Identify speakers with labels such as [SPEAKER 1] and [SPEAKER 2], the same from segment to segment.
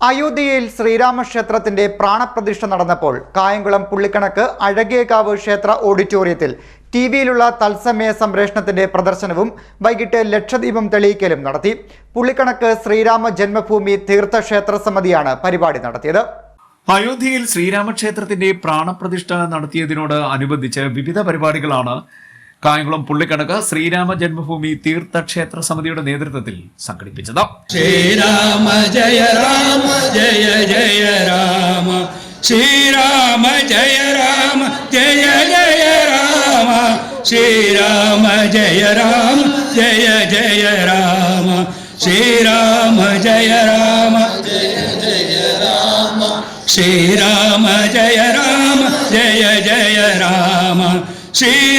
[SPEAKER 1] അയോധ്യയിൽ ശ്രീരാമക്ഷേത്രത്തിന്റെ പ്രാണപ്രതിഷ്ഠ നടന്നപ്പോൾ കായംകുളം പുള്ളിക്കണക്ക് അഴകേകാവ് ക്ഷേത്ര ഓഡിറ്റോറിയത്തിൽ ടി വിയിലുള്ള തത്സമയ സംപ്രേഷണത്തിന്റെ പ്രദർശനവും വൈകിട്ട് ലക്ഷദീപം തെളിയിക്കലും നടത്തി. പുള്ളിക്കണക്ക് ശ്രീരാമ ജന്മഭൂമി തീർത്ഥക്ഷേത്ര സമിതിയാണ് പരിപാടി നടത്തിയത്.
[SPEAKER 2] അയോധ്യയിൽ ശ്രീരാമക്ഷേത്രത്തിന്റെ പ്രാണപ്രതിഷ്ഠ നടത്തിയതിനോട് അനുബന്ധിച്ച് വിവിധ പരിപാടികളാണ് കായംകുളം പുള്ളിക്കണക്ക് ശ്രീരാമ ജന്മഭൂമി തീർത്ഥക്ഷേത്ര സമിതിയുടെ നേതൃത്വത്തിൽ സംഘടിപ്പിച്ചത്.
[SPEAKER 3] ശ്രീരാമ ജയ രാമ ജയ ജയ രാമ. ശ്രീരാമ ജയ രാമ ജയ ജയ രാമ. ശ്രീരാമ ജയ രാമ ജയ ജയ രാമ. ശ്രീരാമ ജയ രാമ ജയ ജയ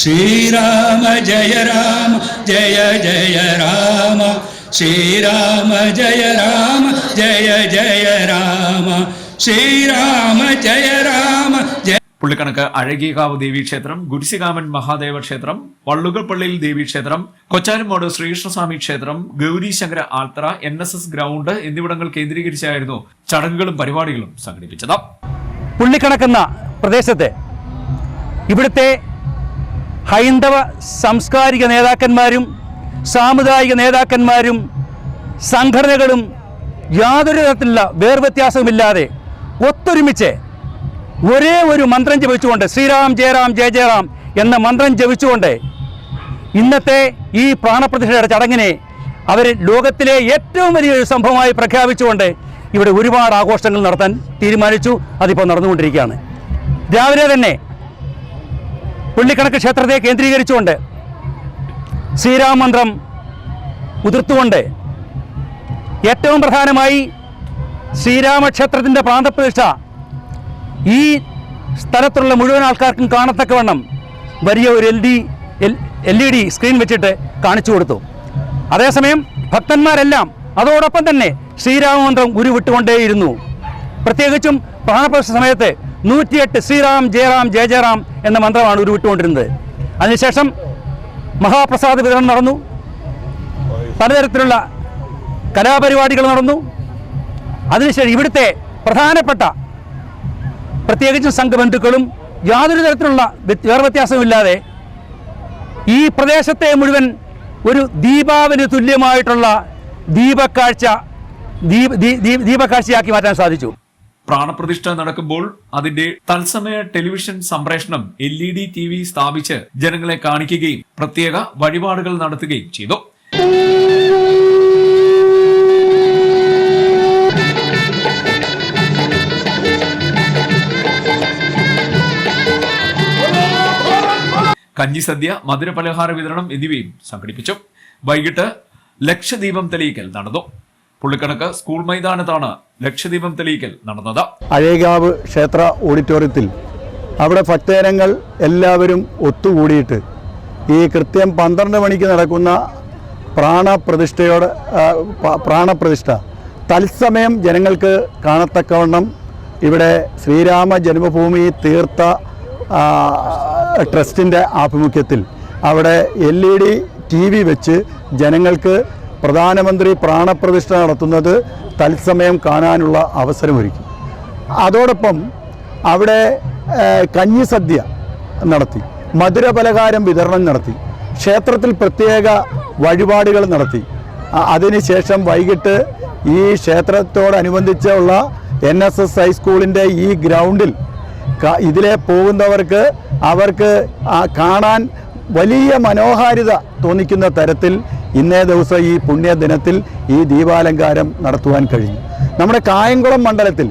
[SPEAKER 3] ശ്രീരാമ ജയ രാമ ജയ ജയ രാമ. ശ്രീരാമ ജയ രാമ ജയ ജയ രാമ. ശ്രീരാമ ജയ രാമ ജയ
[SPEAKER 2] പുള്ളിക്കണക്ക് അഴകിയകാവ് ദേവീക്ഷേത്രം ഗുരുസികാമൻ മഹാദേവ ക്ഷേത്രം വള്ളുകപ്പള്ളിയിൽ ദേവീക്ഷേത്രം കൊച്ചാരുമോട് ശ്രീകൃഷ്ണസ്വാമി ക്ഷേത്രം ഗൗരീശങ്കര ആൽത്തറ എൻ എസ് എസ് ഗ്രൗണ്ട് എന്നിവിടങ്ങൾ കേന്ദ്രീകരിച്ചായിരുന്നു ചടങ്ങുകളും പരിപാടികളും സംഘടിപ്പിച്ചത്.
[SPEAKER 4] പുള്ളിക്കണക്കെന്ന പ്രദേശത്തെ ഇവിടുത്തെ ഹൈന്ദവ സാംസ്കാരിക നേതാക്കന്മാരും സാമുദായിക നേതാക്കന്മാരും സംഘടനകളും യാതൊരു തരത്തിലുള്ള വേർവ്യത്യാസവുമില്ലാതെ ഒത്തൊരുമിച്ച് ഒരേ ഒരു മന്ത്രം ജപിച്ചുകൊണ്ട് ശ്രീറാം ജയറാം ജയ ജയറാം എന്ന മന്ത്രം ജപിച്ചുകൊണ്ട് ഇന്നത്തെ ഈ പ്രാണപ്രതിഷ്ഠയുടെ ചടങ്ങിനെ അവർ ലോകത്തിലെ ഏറ്റവും വലിയൊരു സംഭവമായി പ്രഖ്യാപിച്ചുകൊണ്ട് ഇവിടെ ഒരുപാട് ആഘോഷങ്ങൾ നടത്താൻ തീരുമാനിച്ചു. അതിപ്പോൾ നടന്നുകൊണ്ടിരിക്കുകയാണ്. രാവിലെ തന്നെ പുള്ളിക്കണക്ക് ക്ഷേത്രത്തെ കേന്ദ്രീകരിച്ചുകൊണ്ട് ശ്രീരാമമന്ത്രം ഉതിർത്തുകൊണ്ട് ഏറ്റവും പ്രധാനമായി ശ്രീരാമക്ഷേത്രത്തിന്റെ പ്രാന്തപ്രതിഷ്ഠ ഈ സ്ഥലത്തുള്ള മുഴുവൻ ആൾക്കാർക്കും കാണത്തക്കവണ്ണം വലിയ ഒരു L D L E D screen വെച്ചിട്ട് കാണിച്ചു കൊടുത്തു. അതേസമയം ഭക്തന്മാരെല്ലാം അതോടൊപ്പം തന്നെ ശ്രീരാമമന്ത്രം ഉരുവിട്ടുകൊണ്ടേയിരുന്നു. പ്രത്യേകിച്ചും പ്രാണപ്രതിഷ്ഠ സമയത്ത് നൂറ്റിയെട്ട് ശ്രീറാം ജയറാം ജയ ജയറാം എന്ന മന്ത്രമാണ് ഉരുവിട്ടുകൊണ്ടിരുന്നത് അതിനുശേഷം മഹാപ്രസാദ വിതരണം നടന്നു. പലതരത്തിലുള്ള കലാപരിപാടികൾ നടന്നു. അതിനുശേഷം ഇവിടുത്തെ പ്രധാനപ്പെട്ട പ്രത്യേകിച്ചും സംഘബന്ധുക്കളും യാതൊരു തരത്തിലുള്ള വേറെ വേർവ്യത്യാസവുമില്ലാതെ ഈ പ്രദേശത്തെ മുഴുവൻ ഒരു ദീപാവലി തുല്യമായിട്ടുള്ള ദീപക്കാഴ്ച ദീപ ദീപക്കാഴ്ചയാക്കി മാറ്റാൻ സാധിച്ചു.
[SPEAKER 2] പ്രാണപ്രതിഷ്ഠ നടക്കുമ്പോൾ അതിന്റെ തത്സമയ ടെലിവിഷൻ സംപ്രേഷണം L E D T V സ്ഥാപിച്ച് ജനങ്ങളെ കാണിക്കുകയും പ്രത്യേക വഴിപാടുകൾ നടത്തുകയും ചെയ്തു. കഞ്ഞി സദ്യ മധുര പലഹാര വിതരണം എന്നിവയും സംഘടിപ്പിച്ചു. വൈകിട്ട് ലക്ഷദീപം തെളിയിക്കൽ നടന്നു. പുള്ളിക്കണക്ക് സ്കൂൾ മൈതാനത്താണ് ലക്ഷദീപം തെളിയിക്കൽ നടന്നത്.
[SPEAKER 5] അഴേകാവ് ക്ഷേത്ര ഓഡിറ്റോറിയത്തിൽ അവിടെ ഭക്തജനങ്ങൾ എല്ലാവരും ഒത്തുകൂടിയിട്ട് ഈ കൃത്യം പന്ത്രണ്ട് മണിക്ക് നടക്കുന്ന പ്രാണപ്രതിഷ്ഠയോട് പ്രാണപ്രതിഷ്ഠ. തത്സമയം ജനങ്ങൾക്ക് കാണത്തക്കവണ്ണം ഇവിടെ ശ്രീരാമ ജന്മഭൂമി തീർത്ഥ ട്രസ്റ്റിന്റെ ആഭിമുഖ്യത്തിൽ അവിടെ L E D T V വെച്ച് ജനങ്ങൾക്ക് പ്രധാനമന്ത്രി പ്രാണപ്രതിഷ്ഠ നടത്തുന്നത് തത്സമയം കാണാനുള്ള അവസരമൊരുക്കി. അതോടൊപ്പം അവിടെ കഞ്ഞിസദ്യ നടത്തി മധുരപലഹാരം വിതരണം നടത്തി ക്ഷേത്രത്തിൽ പ്രത്യേക വഴിപാടുകൾ നടത്തി. അതിനുശേഷം വൈകിട്ട് ഈ ക്ഷേത്രത്തോടനുബന്ധിച്ചുള്ള എൻ എസ് എസ് ഹൈസ്കൂളിന്റെ ഈ ഗ്രൗണ്ടിൽ ഇതിലെ പോകുന്നവർക്ക് അവർക്ക് കാണാൻ വലിയ മനോഹാരിത തോന്നിക്കുന്ന തരത്തിൽ ഇന്നേ ദിവസം ഈ പുണ്യദിനത്തിൽ ഈ ദീപാലങ്കാരം നടത്തുവാൻ കഴിഞ്ഞു. നമ്മുടെ കായംകുളം മണ്ഡലത്തിൽ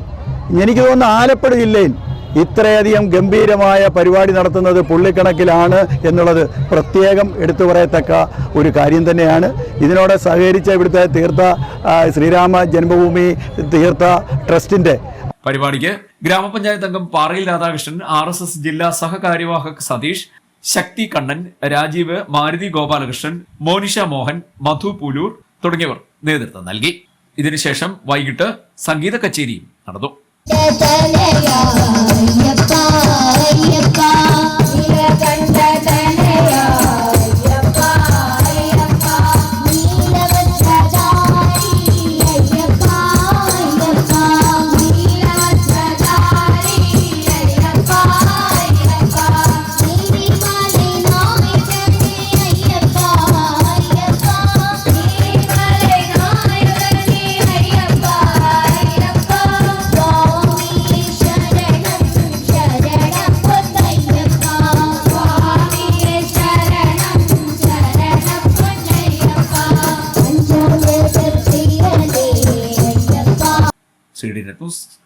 [SPEAKER 5] എനിക്ക് തോന്നുന്നു ആലപ്പുഴ ജില്ലയിൽ ഇത്രയധികം ഗംഭീരമായ പരിപാടി നടത്തുന്നത് പുള്ളിക്കണക്കിലാണ് എന്നുള്ളത് പ്രത്യേകം എടുത്തു പറയത്തക്ക ഒരു കാര്യം തന്നെയാണ്. ഇതിനോട് സഹകരിച്ച ഇവിടുത്തെ തീർത്ഥ ശ്രീരാമ ജന്മഭൂമി തീർത്ഥ ട്രസ്റ്റിന്റെ
[SPEAKER 6] പരിപാടിക്ക് ഗ്രാമപഞ്ചായത്ത് അംഗം പാറയിൽ രാധാകൃഷ്ണൻ ആർ ജില്ലാ സഹകാര്യവാഹക് സതീഷ് ശക്തി കണ്ണൻ രാജീവ് മാരുതി ഗോപാലകൃഷ്ണൻ മോനിഷ മോഹൻ മധു പുലൂർ തുടങ്ങിയവർ നേതൃത്വം നൽകി. ഇതിനുശേഷം വൈകിട്ട് സംഗീത കച്ചേരിയും നടന്നു. ന്യൂസ്